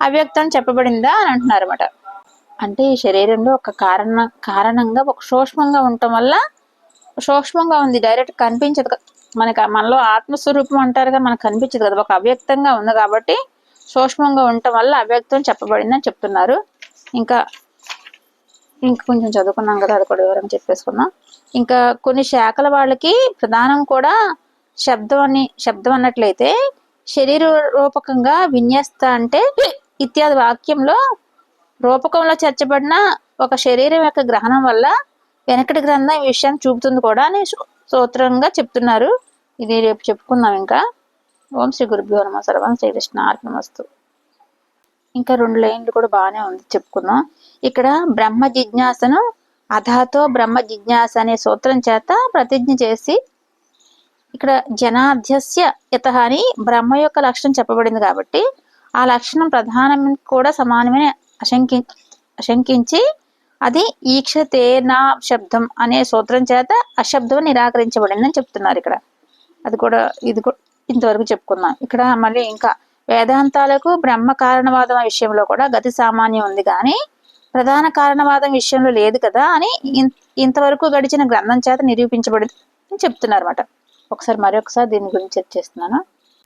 అవ్యక్తం చెప్పబడిందా అని అంటున్నారు అనమాట అంటే ఈ శరీరంలో ఒక కారణ కారణంగా ఒక సూక్ష్మంగా ఉండటం వల్ల సూక్ష్మంగా ఉంది. డైరెక్ట్ కనిపించదు మనకి మనలో ఆత్మస్వరూపం అంటారు కదా మనకు కనిపించదు కదా. ఒక అవ్యక్తంగా ఉంది కాబట్టి సూక్ష్మంగా ఉండటం వల్ల అవ్యక్తం చెప్పబడిందని చెప్తున్నారు. ఇంకా ఇంకా కొంచెం చదువుకున్నాం కదా అది కూడా వివరం చెప్పేసుకున్నాం ఇంకా కొన్ని శాఖల వాళ్ళకి ప్రధానం కూడా శబ్దం అని శబ్దం అన్నట్లయితే శరీర రూపకంగా విన్యస్త అంటే ఇత్యాది వాక్యంలో రూపకంలో చేర్చబడిన ఒక శరీరం యొక్క గ్రహణం వల్ల వెనకటి గ్రంథం ఈ విషయాన్ని చూపుతుంది కూడా అని సూత్రంగా చెప్తున్నారు. ఇది రేపు చెప్పుకుందాం ఇంకా. ఓం శ్రీ గురుభ్యో నమ. సర్వం శ్రీకృష్ణ ఆత్మస్తు ఇంకా రెండు లైన్లు కూడా బాగానే ఉంది. చెప్పుకుందాం. ఇక్కడ బ్రహ్మ జిజ్ఞాసను అధాతో బ్రహ్మ జిజ్ఞాస అనే సూత్రం చేత ప్రతిజ్ఞ చేసి ఇక్కడ జనాధ్యస్య యత అని బ్రహ్మ యొక్క లక్షణం చెప్పబడింది కాబట్టి ఆ లక్షణం ప్రధానం కూడా సమానమైన అశంకి అశంకించి అది ఈక్షతే నా శబ్దం అనే సూత్రం చేత అశబ్దం నిరాకరించబడిందని చెప్తున్నారు ఇక్కడ. అది కూడా ఇది కూడా ఇంతవరకు చెప్పుకున్నాం. ఇక్కడ మళ్ళీ ఇంకా వేదాంతాలకు బ్రహ్మ కారణవాదం విషయంలో కూడా గతి సామాన్యం ఉంది కానీ ప్రధాన కారణవాదం విషయంలో లేదు కదా అని ఇన్- ఇంతవరకు గడిచిన గ్రంథం చేత నిరూపించబడింది అని చెప్తున్నారు అన్నమాట ఒకసారి మరొకసారి దీని గురించి చర్చిస్తున్నాను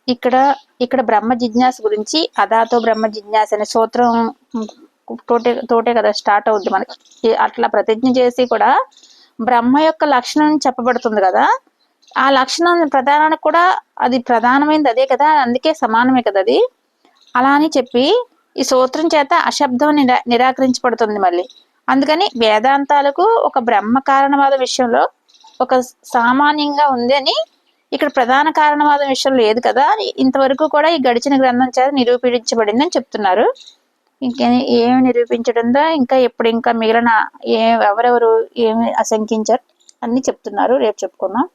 ఇక్కడ ఇక్కడ బ్రహ్మ జిజ్ఞాస గురించి అదాతో బ్రహ్మ జిజ్ఞాస అనే సూత్రం తోటే తోటే కదా స్టార్ట్ అవుద్ది మనకి. అట్లా ప్రతిజ్ఞ చేసి కూడా బ్రహ్మ యొక్క లక్షణం చెప్పబడుతుంది కదా. ఆ లక్షణం ప్రధానానికి కూడా అది ప్రధానమైనది అదే కదా అందుకే సమానమే కదా అది. అలా అని చెప్పి ఈ సూత్రం చేత అశబ్దం నిరా నిరాకరించబడుతుంది మళ్ళీ. అందుకని వేదాంతాలకు ఒక బ్రహ్మ కారణవాద విషయంలో ఒక సామాన్యంగా ఉంది అని ఇక్కడ ప్రధాన కారణవాదం విషయం లేదు కదా. ఇంతవరకు కూడా ఈ గడిచిన గ్రంథం చేత నిరూపించబడిందని చెప్తున్నారు. ఇంకే ఏమి నిరూపించడంతో ఇంకా ఎప్పుడు ఇంకా మిగిలిన ఏ ఎవరెవరు ఏమి అశంకించారు? అన్ని చెప్తున్నారు. రేపు చెప్పుకుందాం.